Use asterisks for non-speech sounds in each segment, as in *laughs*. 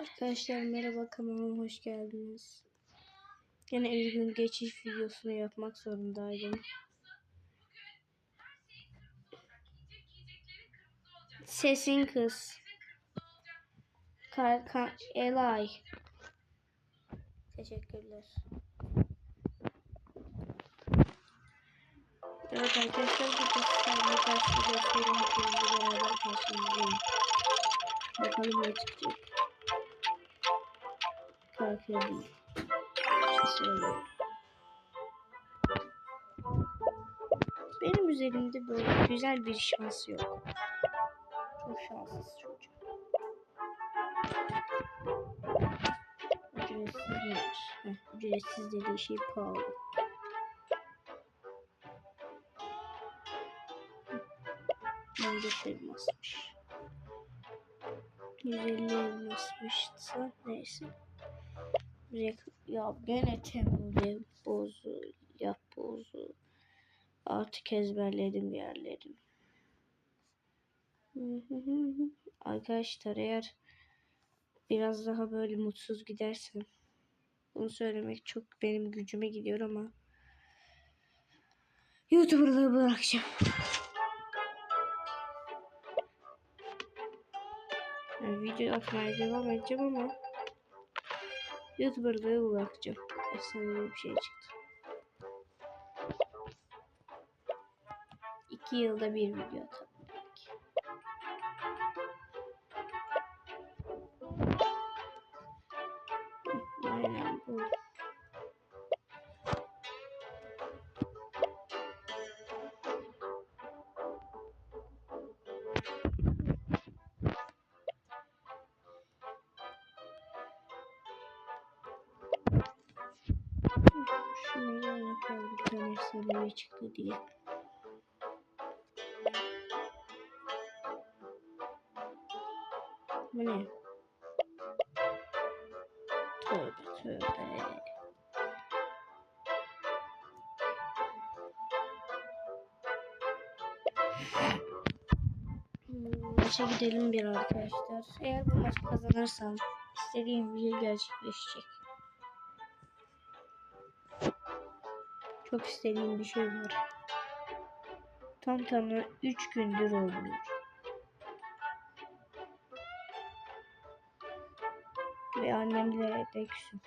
Arkadaşlar merhaba kanalıma hoş geldiniz. Yine üzgün geçiş videosunu yapmak zorundaydım. Sesin kız. Karkan Elay. Teşekkürler. Evet arkadaşlar bu kısımda karşı karşınızdayım. Bakalım ne çıkacak. Şey. Benim üzerimde böyle güzel bir şans yok. Çok şanssız çocuk. Ücretsiz nedir? Ücretsiz dediği şey pahalı. Bence elmasmış. 150 elmasmışsa neyse. Ya gene temel bozu yap bozu. Artık ezberledim yerlerini. *laughs* Arkadaşlar eğer biraz daha böyle mutsuz gidersem bunu söylemek çok benim gücüme gidiyor ama YouTuber'lığı bırakacağım. Video atmaya devam edeceğim ama Efsane bir şey çıktı. İki yılda bir video atarım belki. Aynen bu. Çıktı diye. Bu ne? Tövbe tövbe. Maça gidelim bir arkadaşlar. Eğer bu maçı kazanırsam istediğim video gerçekleşecek. Çok istediğim bir şey var. Tam tamına 3 gündür oluyor. Ve annemle de küsüm.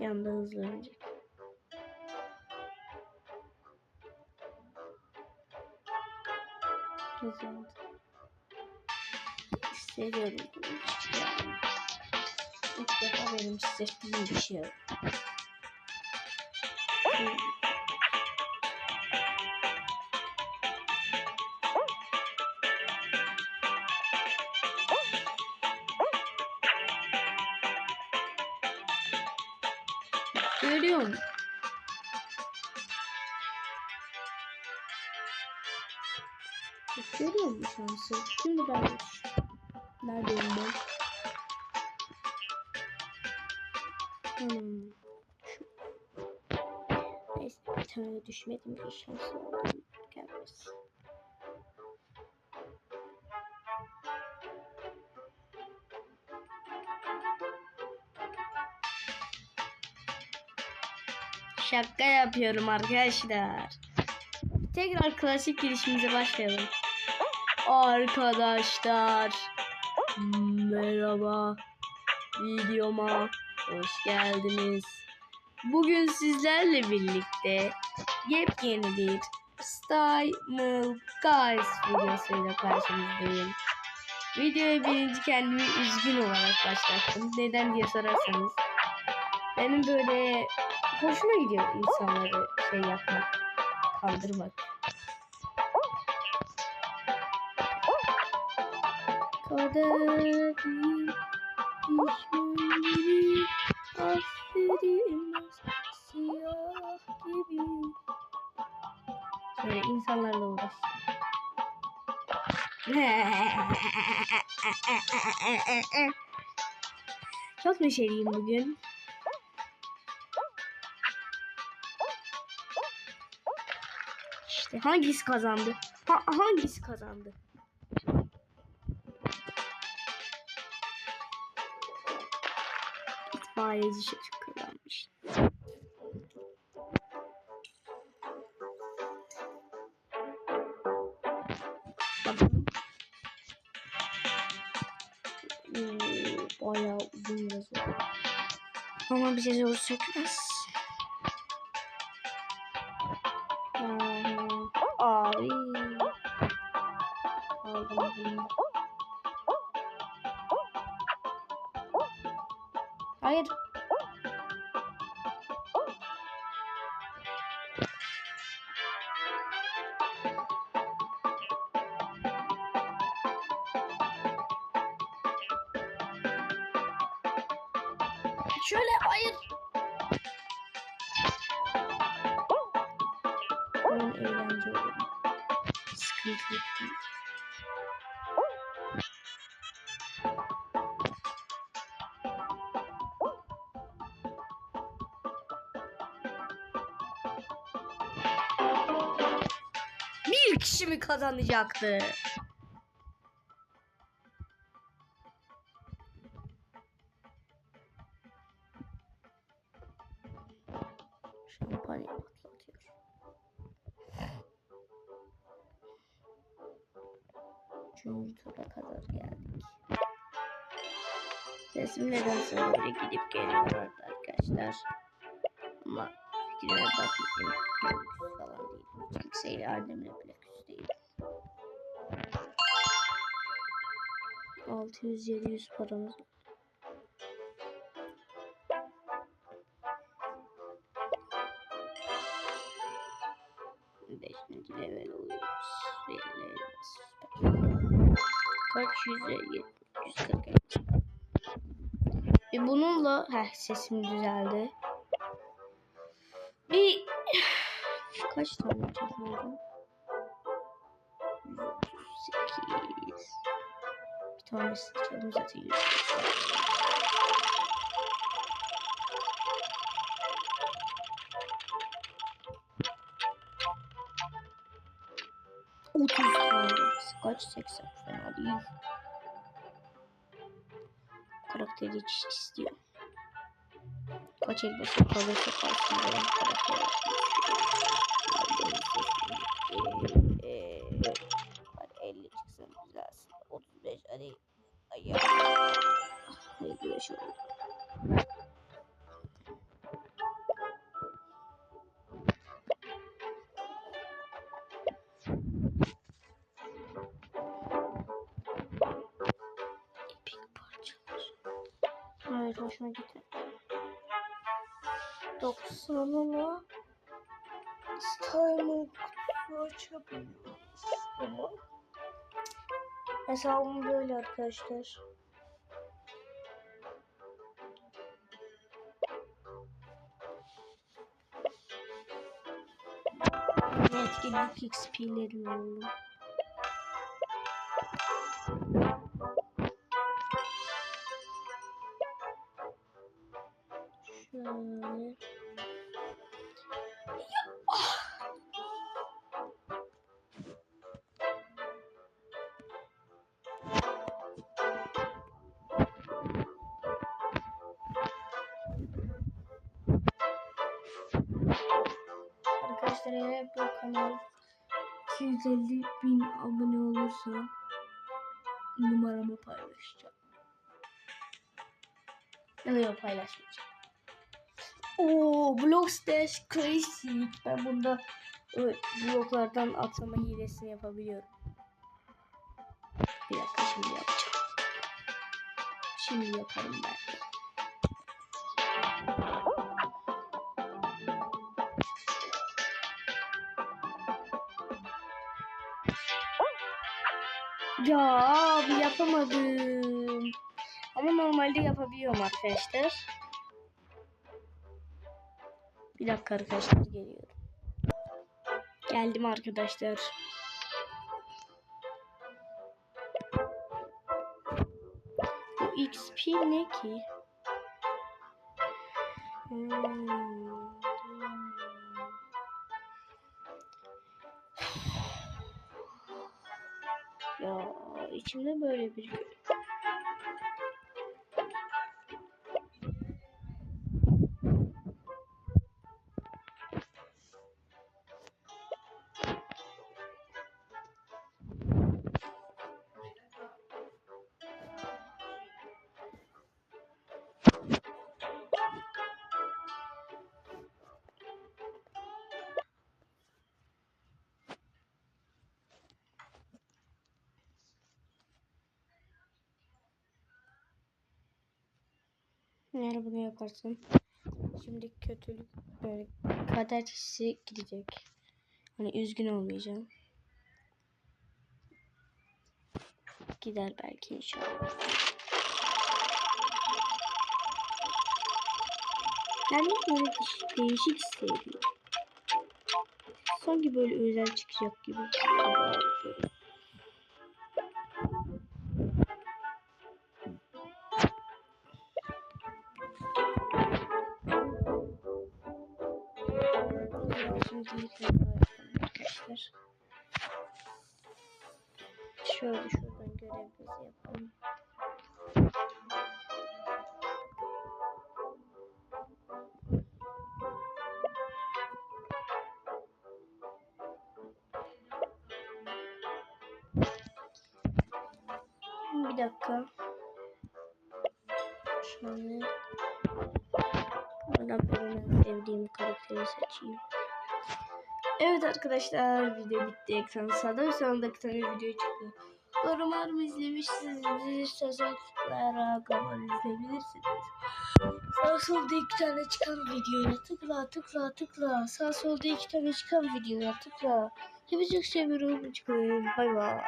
Yanında hızlanacak. Hızlandı. Hissediyorum. Yani. İlk defa benim hissettiğim bir şey. Görüyor musun? Görüyor şansı? Şimdi ben neredeyim ben? Hmm. Neyse bir tane düşmedim bir şans oldu. Gelmez. Şaka yapıyorum arkadaşlar. Tekrar klasik girişimize başlayalım. Arkadaşlar merhaba videoma hoş geldiniz. Bugün sizlerle birlikte yepyeni bir Style Guys videosuyla karşınızdayım. Videoya birinci kendimi üzgün olarak başlattım. Neden diye sorarsanız benim böyle hoşuma gidiyor insanları şey yapmak, kandırmak. Kader değil, düşman affedilmez siyah gibi. Şöyle insanlarla uğraş. Çok neşeliyim bugün. İşte. Hangisi kazandı? Ha, hangisi kazandı? Çocuk kazanmış. Bakalım. Hmm, bayağı uzun yazıyor. Ama bize zor sökmez. Aa, Abi. Aldım bunu. Hayır. Şöyle hayır. Mi kazanacaktı? Şampanya patlatıyor. Üçüncü tura kadar geldik. Sesim nedense böyle gidip geliyor arkadaşlar. Ama fikrime. Küs falan değil. Kimseyle annemle 600-700 paramız. Beşinci level oluyoruz. Süper. Kaç yüze? 140 Ve bununla heh sesim düzeldi. Bir kaç tane çalıyorum? 138 Tamam biz kitabımızı zaten Otuz kaldı. Kaç? Seksen fena değil. Karakter geçiş istiyor. Kaç elbise kalırsa kalsın. Karakter geçiş istiyor. 55 oldu. Epik parçalar. Evet hoşuma gitti. 90 ama Style'ın kutusu açabiliyoruz ama hesabım böyle arkadaşlar. genug XP'leri oldu. Şöyle. 250 bin abone olursa numaramı paylaşacağım. Ya da yok paylaşmayacağım. Oo, Blockstash Crazy. Ben bunda bloklardan atlama hilesini yapabiliyorum. Bir dakika şimdi yapacağım. Şimdi yaparım ben. Ya abi yapamadım. Ama normalde yapabiliyorum arkadaşlar. Bir dakika arkadaşlar geliyorum. Geldim arkadaşlar. Bu XP ne ki? Hmm. İçimde böyle bir Eğer bunu yaparsam şimdi kötülük böyle kader hissi gidecek. Hani üzgün olmayacağım. Gider belki inşallah. De böyle değişik, değişik hissediyorum. Sanki böyle özel çıkacak gibi. Böyle. Şöyle şuradan görevimizi yapalım. Bir dakika. Şöyle. Oradan benim en sevdiğim karakteri seçeyim. Evet arkadaşlar video bitti. Ekranın sağda bir tane video çıktı. Umarım izlemişsinizdir. İsterseniz tıklayarak abone izleyebilirsiniz. Sağ solda iki tane çıkan videoya tıkla tıkla tıkla. Sağ solda iki tane çıkan videoya tıkla. Hepinizi çok seviyorum. Çıkıyorum. Bay bay.